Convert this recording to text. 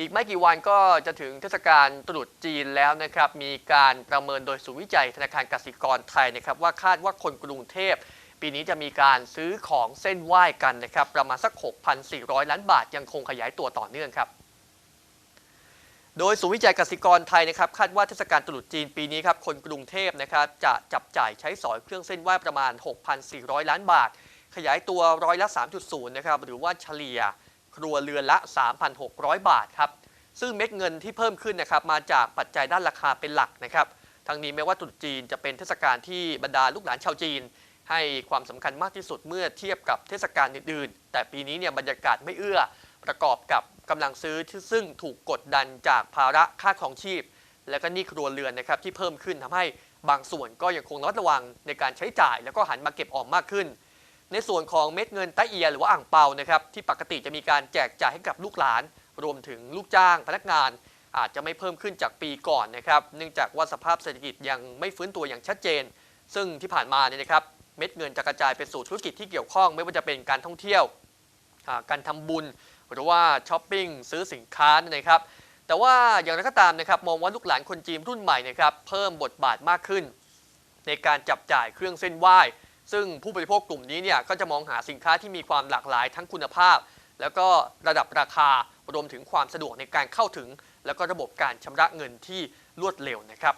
อีกไม่กี่วันก็จะถึงเทศกาลตรุษจีนแล้วนะครับ มีการประเมินโดยศูนย์วิจัยธนาคารกสิกรไทยนะครับ ว่าคาดว่าคนกรุงเทพ ปีนี้จะมีการซื้อของเส้นไหว้กันนะครับ ประมาณสัก 6,400 ล้านบาทยังคงขยายตัวต่อเนื่องครับ โดยศูนย์วิจัยกสิกรไทยนะครับคาดว่าเทศกาลตรุษจีนปีนี้ครับคนกรุงเทพนะครับจะจับจ่ายใช้สอยเครื่องเส้นไหว้ประมาณ 6,400 ล้านบาท ขยายตัวร้อยละ 3.0 นะครับหรือว่าเฉลี่ย ครัวเรือนละ 3,600 บาทครับซึ่งเม็ดเงินที่เพิ่มขึ้นนะครับมาจากปัจจัยด้านราคาเป็นหลักนะครับทั้งนี้แม้ว่าตรุษจีนจะเป็นเทศกาลที่บรรดาลูกหลานชาวจีน ให้ความสำคัญมากที่สุดเมื่อเทียบกับเทศกาลอื่นๆ แต่ปีนี้เนี่ยบรรยากาศไม่เอื้อ ประกอบกับกำลังซื้อที่ซึ่งถูกกดดันจากภาระค่าครองชีพ และก็หนี้ครัวเรือนนะครับที่เพิ่มขึ้นทำให้บางส่วนก็ยังคงระมัดระวังในการใช้จ่าย แล้วก็หันมาเก็บออมมากขึ้น ในส่วนของเม็ดเงินตะเอียหรือว่าอ่างเปานะครับที่ปกติจะมีการแจกจ่ายให้กับลูกหลาน รวมถึงลูกจ้างพนักงาน อาจจะไม่เพิ่มขึ้นจากปีก่อนนะครับเนื่องจากว่าสภาพเศรษฐกิจยังไม่ฟื้นตัวอย่างชัดเจน ซึ่งที่ผ่านมาเนี่ยนะครับเม็ดเงินจะกระจายไปสู่ธุรกิจที่เกี่ยวข้องไม่ว่าจะเป็นการท่องเที่ยวการทำบุญ หรือว่าช้อปปิ้งซื้อสินค้านะครับแต่ว่าอย่างไรก็ตามนะครับมองว่าลูกหลานคนจีนรุ่นใหม่นะครับเพิ่มบทบาทมากขึ้น ในการจับจ่ายเครื่องเส้นไหว้ ซึ่งผู้บริโภคกลุ่มนี้เนี่ยก็จะมองหาสินค้าที่มีความหลากหลายทั้งคุณภาพ แล้วก็ระดับราคารวมถึงความสะดวกในการเข้าถึง แล้วก็ระบบการชำระเงินที่รวดเร็วนะครับ